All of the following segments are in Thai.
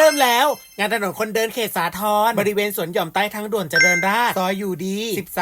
เริ่มแล้ว งานถนนคนเดินเขตสาทรบริเวณสวนหย่อมใต้ทางด่วนเจริญราษฎร์ซอยอยู่ดี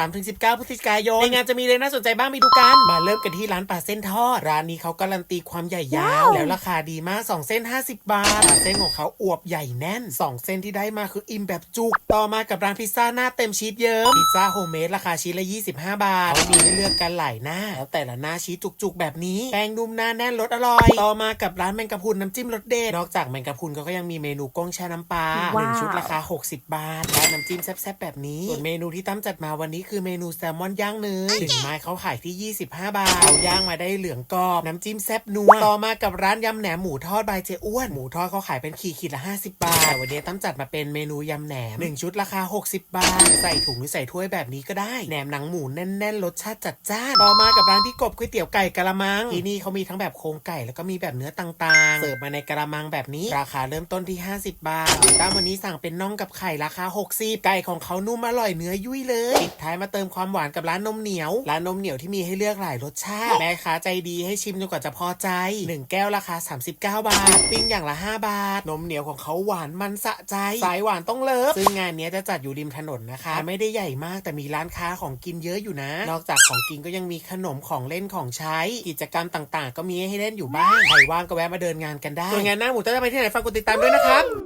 13-19 พฤศจิกายน ในงานจะมีอะไรน่าสนใจบ้างไปดูกัน มาเริ่มกันที่ร้านปลาเส้นทอด ร้านนี้เขาการันตีความใหญ่ยาว แล้วราคาดีมาก 2 เส้น 50 บาทปลาเส้นของเขาอวบใหญ่แน่น 2 เส้นที่ได้มาคืออิ่มแบบจุก ต่อมากับร้านพิซซ่าหน้าเต็มชีสเยิ้ม พิซซ่าโฮมเมดราคาชิ้นละ 25 บาทเขามีให้เลือกกันหลายหน้า แล้วแต่ละหน้าชีสจุกๆ แบบนี้แป้งนุ่มหน้าแน่นรสอร่อย ต่อมากับร้านแมงกะพรุนน้ำจิ้มรสเด็ด นอกจากแมงกะพรุนเขาก็ยังมีเมนูก้งแช่น้ำปลาหว้าวนึ่งชุดราคา 60 บาท และน้ำจิ้มแซ่บๆแบบนี้ ส่วนเมนูที่ตั้มจัดมาวันนี้คือเมนูแซลมอนย่างเนยหนึ่งไม้เขาขายที่ 25 บาทเอาย่างมาได้เหลืองกรอบ น้ำจิ้มแซ่บนัว ต่อมากับร้านยำแหนมหมูทอดบายเจอ้วน หมูทอดเขาขายเป็นขีดขีดละ 50 บาท แต่วันนี้ตั้มจัดมาเป็นเมนูยำแหนมหนึ่งชุดราคา 60 บาท ใส่ถุงหรือใส่ถ้วยแบบนี้ก็ได้ แหนมหนังหมูแน่นๆ รสชาติจัดจ้าน ต่อมากับร้านพี่กบก๋วยเตี๋ยวไก่กะละมัง ที่นี่เขามีทั้งแบบโครงไก่แล้วก็มีแบบเนื้อต่างๆ เสิร์ฟมาในกะละมังแบบนี้ ราคาเริ่มต้นที่50 บาทตั้มวันนี้สั่งเป็นน่องกับไข่ราคา60ไก่ของเขานุ่มอร่อยเนื้อยุ่ยเลยปิดท้ายมาเติมความหวานกับร้านนมเหนียว ร้านนมเหนียวที่มีให้เลือกหลายรสชาติ แม่ค้าใจดีให้ชิมจนกว่าจะพอใจ 1 แก้วราคา 39 บาท ปิ้งอย่างละ 5 บาท นมเหนียวของเขาหวานมันสะใจ สายหวานต้องเลิฟ ซึ่งงานนี้จะจัดอยู่ริมถนนนะคะ ไม่ได้ใหญ่มากแต่มีร้านค้าของกินเยอะอยู่นะ นอกจากของกินก็ยังมีขนมของเล่นของใช้ กิจกรรมต่างๆ ก็มีให้เล่นอยู่บ้าง ใครว่างก็แวะมาเดินงานกันได้ส่วนงานหน้าหมูจะไปที่ไหนฝากกดติดตามด้วยนะครับ